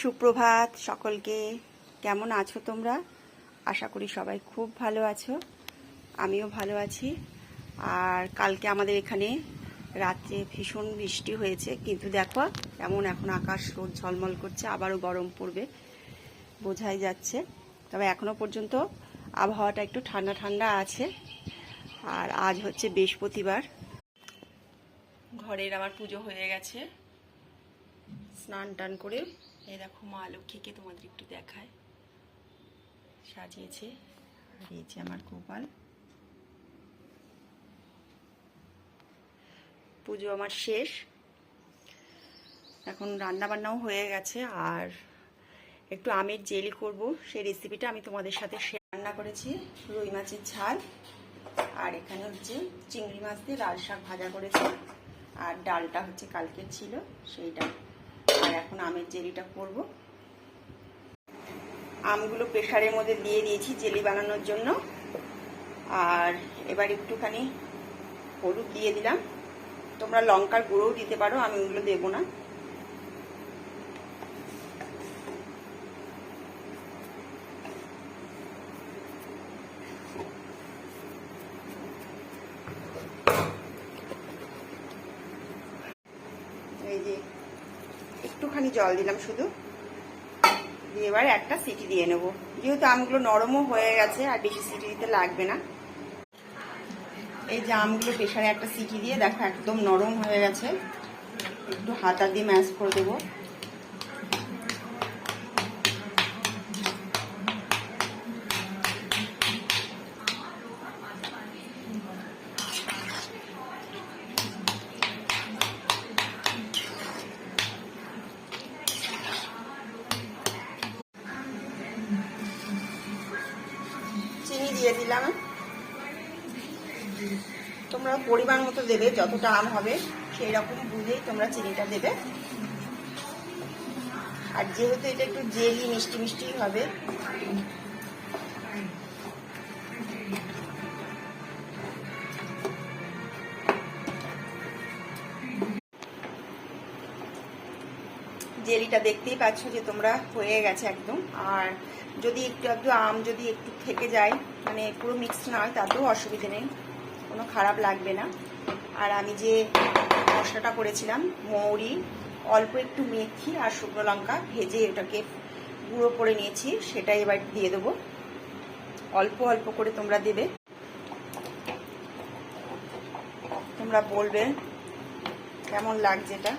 সুপ্রভাত সকলকে। কেমন আছো তোমরা? আশা করি সবাই খুব ভালো আছো। আমিও ভালো আছি। আর কালকে আমাদের এখানে রাত্রে ভীষণ বৃষ্টি হয়েছে। কিন্তু দেখো এমন এখন আকাশ রোদ ঝলমল করছে, আবারও গরম পড়বে বোঝাই যাচ্ছে। তবে এখনও পর্যন্ত আবহাওয়াটা একটু ঠান্ডা ঠান্ডা আছে। আর আজ হচ্ছে বৃহস্পতিবার। ঘরের আমার পুজো হয়ে গেছে। স্নান টান করে এই দেখো মা লক্ষ্মীকে তোমাদের একটু দেখায়। সাজিয়েছে। যে আমার গোপাল। পুজো আমার শেষ। এখন রান্না বান্নাও হয়ে গেছে আর একটু আমের জেলি করব। সেই রেসিপিটা আমি তোমাদের সাথে শেয়ার রান্না করেছি, রুই মাছের ঝাল। আর এখানে হচ্ছে চিংড়ি মাছ দিয়ে লাল শাক ভাজা করেছি। আর ডালটা হচ্ছে কালকের ছিল সেই ডাল আর এখন আমের জেলিটা করব। আমগুলো প্রেশারের মধ্যে দিয়ে দিয়েছি জেলি বানানোর জন্য। আর এবার একটুখানি হলুদ দিয়ে দিলাম। তোমরা লঙ্কার গুঁড়োও দিতে পারো, আমি ওগুলো দেবো না এই যে একটুখানি জল দিলাম শুধু। দিয়ে এবার একটা সিটি দিয়ে নেব। যেহেতু আমগুলো নরমও হয়ে গেছে, আর বেশি সিটি দিতে লাগবে না। এই যে আমগুলো প্রেশারে একটা সিটি দিয়ে, দেখো একদম নরম হয়ে গেছে। একটু হাতা দিয়ে ম্যাশ করে দেবো। দিয়ে দিলাম। তোমরা পরিমাণ মতো দেবে, যতটা আম হবে সেই রকম বুঝেই তোমরা চিনিটা দেবে। আর যেহেতু এটা একটু জেলি, মিষ্টি মিষ্টি হবে জেলিটা দেখতেই পাচ্ছ যে তোমরা হয়ে গেছে একদম। আর যদি একটু একটু আম যদি একটু থেকে যায় মানে পুরো মিক্সড না হয়, তাতেও অসুবিধে নেই, কোনো খারাপ লাগবে না। আর আমি যে মশলাটা করেছিলাম, মৌরি, অল্প একটু মেথি আর শুকনো লঙ্কা ভেজে ওটাকে গুঁড়ো করে নিয়েছি, সেটাই এবার দিয়ে দেবো। অল্প অল্প করে তোমরা দেবে। তোমরা বলবে, কেমন লাগছে এটা?